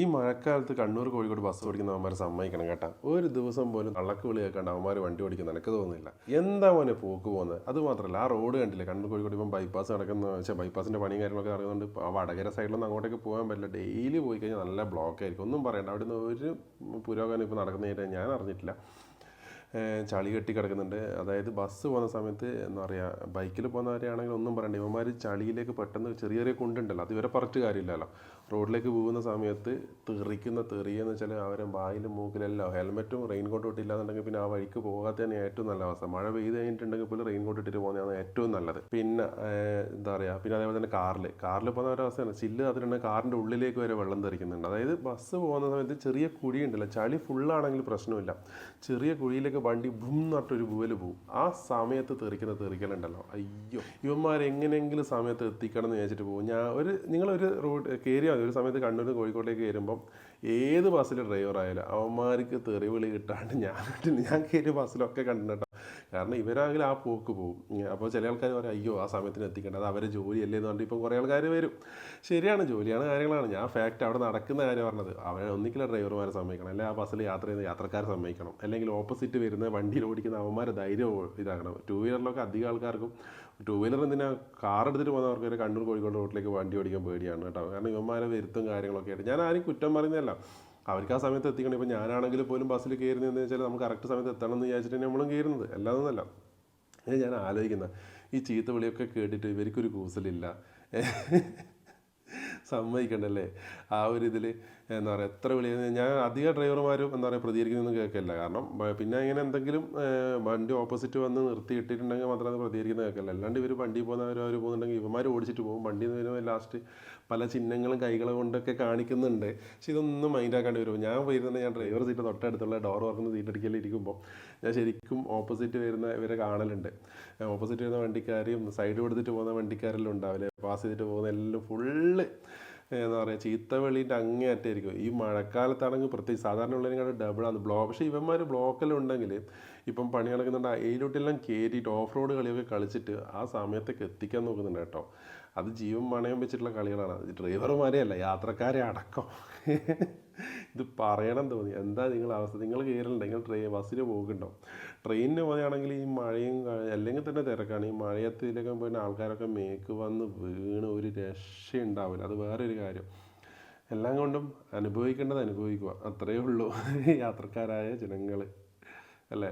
ഈ മഴക്കാലത്ത് കണ്ണൂർ കോഴിക്കോട് ബസ് ഓടിക്കുന്ന അവന്മാരെ സമ്മതിക്കണം കേട്ടാ. ഒരു ദിവസം പോലും കള്ളക്ക് വിളി കേൾക്കാണ്ട് അവന്മാർ വണ്ടി ഓടിക്കുന്ന എനിക്ക് തോന്നുന്നില്ല. എന്താ മോനെ പോക്ക് പോകുന്നത് അത് മാത്രമല്ല ആ റോഡ് കണ്ടില്ല കണ്ണൂർ കോഴിക്കോട് ഇപ്പം ബൈപ്പാസ് നടക്കുന്ന വെച്ചാൽ ബൈപ്പാസിന്റെ പണിയും കാര്യങ്ങളൊക്കെ നടക്കുന്നുണ്ട്. ആ വടകര സൈഡിലൊന്നും അങ്ങോട്ടേക്ക് പോകാൻ പറ്റില്ല. ഡെയിലി പോയി കഴിഞ്ഞാൽ നല്ല ബ്ലോക്ക് ആയിരിക്കും. ഒന്നും പറയണ്ട. അവിടെ നിന്ന് ഒരു പുരോഗമനം ഇപ്പോൾ നടക്കുന്നതായിട്ട് ഞാൻ അറിഞ്ഞിട്ടില്ല. ചളി കെട്ടി കിടക്കുന്നുണ്ട്. അതായത് ബസ് പോകുന്ന സമയത്ത് എന്താ പറയുക ബൈക്കിൽ പോകുന്നവരെയാണെങ്കിൽ ഒന്നും പറയണ്ട. ഇവന്മാർ ചളിയിലേക്ക് പെട്ടെന്ന് ചെറിയ ചെറിയ കൊണ്ടുണ്ടല്ലോ അത് ഇവരെ പറഞ്ഞിട്ട് കാര്യമില്ലല്ലോ. റോഡിലേക്ക് പോകുന്ന സമയത്ത് തെറിക്കുന്ന തെറിയെന്ന് വെച്ചാൽ അവരെ വായിലും മൂക്കിലെല്ലാം ഹെൽമെറ്റും റെയിൻ കോട്ടും ഇട്ടില്ലാന്നുണ്ടെങ്കിൽ പിന്നെ ആ വഴിക്ക് പോകാത്ത തന്നെ ഏറ്റവും നല്ല അവസ്ഥ. മഴ പെയ്ത് കഴിഞ്ഞിട്ടുണ്ടെങ്കിൽ പോലും റെയിൻ കോട്ട് ഇട്ടിട്ട് പോകുന്നതാണ് ഏറ്റവും നല്ലത്. പിന്നെ എന്താ പറയുക പിന്നെ അതേപോലെ തന്നെ കാറിൽ കാറിൽ പോകുന്ന ഒരവസ്ഥയാണ് ചില്ല് അതിലുണ്ടെങ്കിൽ കാറിന്റെ ഉള്ളിലേക്ക് വരെ വെള്ളം തെറിക്കുന്നുണ്ട്. അതായത് ബസ് പോകുന്ന സമയത്ത് ചെറിയ കുഴിയുണ്ടല്ലോ ചളി ഫുള്ളാണെങ്കിൽ പ്രശ്നമില്ല. ചെറിയ കുഴിയിലേക്ക് വണ്ടി ബും നട്ടൊരു പൂവൽ പോവും. ആ സമയത്ത് തെറിക്കുന്ന തെറിക്കലുണ്ടല്ലോ. അയ്യോ. ഇവന്മാർ എങ്ങനെയെങ്കിലും സമയത്ത് എത്തിക്കണം എന്ന് വിചാരിച്ചിട്ട് പോകും. ഞാൻ ഒരു നിങ്ങളൊരു റോഡ് കയറിയാൽ മതി. ഒരു സമയത്ത് കണ്ണൂർ കോഴിക്കോട്ടേക്ക് കയറുമ്പം ഏത് ബസ്സിലെ ഡ്രൈവർ ആയാലും അവന്മാർക്ക് തെറിവിളി കിട്ടാണ്ട് ഞാൻ ഞാൻ കയറിയ ബസ്സിലൊക്കെ കണ്ടിട്ടോ കാരണം ഇവരാണെങ്കിൽ ആ പോക്ക് പോകും അപ്പോൾ ചില ആൾക്കാർ പറയും അയ്യോ ആ സമയത്തിന് എത്തിക്കേണ്ട അത് അവരെ ജോലിയല്ലേ? എന്ന് പറഞ്ഞിട്ട് ഇപ്പം കുറേ ആൾക്കാർ വരും. ശരിയാണ് ജോലിയാണ് കാര്യങ്ങളാണ്. ഞാൻ ഫാക്റ്റ് അവിടെ നടക്കുന്ന കാര്യം പറഞ്ഞത്. അവരെ ഒന്നിക്കില്ല ഡ്രൈവർമാരെ സമ്മതിക്കണം അല്ലെങ്കിൽ ആ ബസ്സിൽ യാത്ര ചെയ്യുന്ന യാത്രക്കാരെ സമ്മതിക്കണം. അല്ലെങ്കിൽ ഓപ്പോസിറ്റ് വരുന്ന വണ്ടിയിൽ ഓടിക്കുന്ന അവന്മാരെ ധൈര്യം ഇതാക്കണം. ടൂ വീലറിലൊക്കെ അധികം ആൾക്കാർക്കും ടൂ വീലർ എന്തിനാ? കാർ എടുത്തിട്ട് പോകുന്നവർക്ക് ഒരു കണ്ണൂർ കോഴിക്കോട് റോട്ടിലേക്ക് വണ്ടി ഓടിക്കാൻ പേടിയാണ് കേട്ടോ. കാരണം ഇവന്മാരെ വരുത്തും കാര്യങ്ങളൊക്കെ ആയിട്ട്. ഞാൻ ആരും കുറ്റം പറയുന്നതല്ല. അവർക്ക് ആ സമയത്ത് എത്തിക്കണം. ഇപ്പം ഞാനാണെങ്കിൽ പോലും ബസ്സിൽ കയറുന്നതെന്ന് വെച്ചാൽ നമുക്ക് കറക്റ്റ് സമയത്ത് എത്തണം എന്ന് വിചാരിച്ചിട്ട് നമ്മളും കയറുന്നത്. അല്ലാതൊന്നല്ല ഞാൻ ആലോചിക്കുന്ന ഈ ചീത്ത വിളിയൊക്കെ കേട്ടിട്ട് ഇവർക്കൊരു കൂസലില്ല. സമ്മതിക്കണ്ടല്ലേ? ആ ഒരു ഇതിൽ എന്താ പറയുക എത്ര വിളി ഞാൻ അധികം ഡ്രൈവർമാരും എന്താ പറയുക പ്രതികരിക്കുന്നൊന്നും കേൾക്കില്ല കാരണം പിന്നെ ഇങ്ങനെ എന്തെങ്കിലും വണ്ടി ഓപ്പോസിറ്റ് വന്ന് നിർത്തിയിട്ടിട്ടുണ്ടെങ്കിൽ മാത്രമേ അത് പ്രതികരിക്കുന്നത് കേൾക്കില്ല അല്ലാണ്ട് ഇവർ വണ്ടി പോകുന്നവർ അവർ പോകുന്നുണ്ടെങ്കിൽ ഇവന്മാർ ഓടിച്ചിട്ട് പോകും. വണ്ടി വരുമ്പോൾ ലാസ്റ്റ് പല ചിഹ്നങ്ങളും കൈകളും കൊണ്ടൊക്കെ കാണിക്കുന്നുണ്ട്. പക്ഷെ ഇതൊന്നും മൈൻഡാക്കാണ്ട് വരും. ഞാൻ വരുന്നത് ഞാൻ ഡ്രൈവർ സീറ്റ് തൊട്ടടുത്തുള്ള ഡോർ വർക്കുന്ന സീറ്റ് അടിക്കൽ ഇരിക്കുമ്പോൾ ഞാൻ ശരിക്കും ഓപ്പോസിറ്റ് വരുന്ന ഇവരെ കാണലുണ്ട്. ഓപ്പോസിറ്റ് വരുന്ന വണ്ടിക്കാരെയും സൈഡ് കൊടുത്തിട്ട് പോകുന്ന വണ്ടിക്കാരെല്ലാം ഉണ്ടാവില്ലേ? പാസ് ചെയ്തിട്ട് പോകുന്ന എല്ലാം ഫുള്ള് എന്താ പറയുക ചീത്തവെളിന്റെ അങ്ങേ അറ്റായിരിക്കും ഈ മഴക്കാലത്താണെങ്കിൽ പ്രത്യേകിച്ച് സാധാരണ ഉള്ളതിനെക്കാളും ഡബിളാണ് ബ്ലോക്ക് പക്ഷേ ഇവന്മാർ ബ്ലോക്കെല്ലാം ഉണ്ടെങ്കിൽ ഇപ്പം പണി നടക്കുന്നുണ്ട് അതിലോട്ടെല്ലാം കയറ്റിയിട്ട് ഓഫ് റോഡ് കളിയൊക്കെ കളിച്ചിട്ട് ആ സമയത്തൊക്കെ എത്തിക്കാൻ നോക്കുന്നുണ്ട് കേട്ടോ. അത് ജീവൻ പണയം വെച്ചിട്ടുള്ള കളികളാണ്. ഡ്രൈവർമാരെയല്ല യാത്രക്കാരെ അടക്കം. ഇത് പറയണം തോന്നി എന്താ നിങ്ങളുടെ അവസ്ഥ? നിങ്ങൾ കയറലുണ്ട്? നിങ്ങൾ ട്രെയിൻ ബസ്സിൽ പോകുന്നുണ്ടോ ട്രെയിനിന് പോകുകയാണെങ്കിൽ ഈ മഴയും അല്ലെങ്കിൽ തന്നെ തിരക്കാണ്. ഈ മഴയത്തിലൊക്കെ പോയിട്ട് ആൾക്കാരൊക്കെ മേക്ക് വന്ന് വീണ് ഒരു രക്ഷയുണ്ടാവില്ല. അത് വേറൊരു കാര്യം. എല്ലാം കൊണ്ടും അനുഭവിക്കേണ്ടത് അനുഭവിക്കുക. അത്രയേ ഉള്ളൂ. യാത്രക്കാരായ ജനങ്ങൾ അല്ലേ?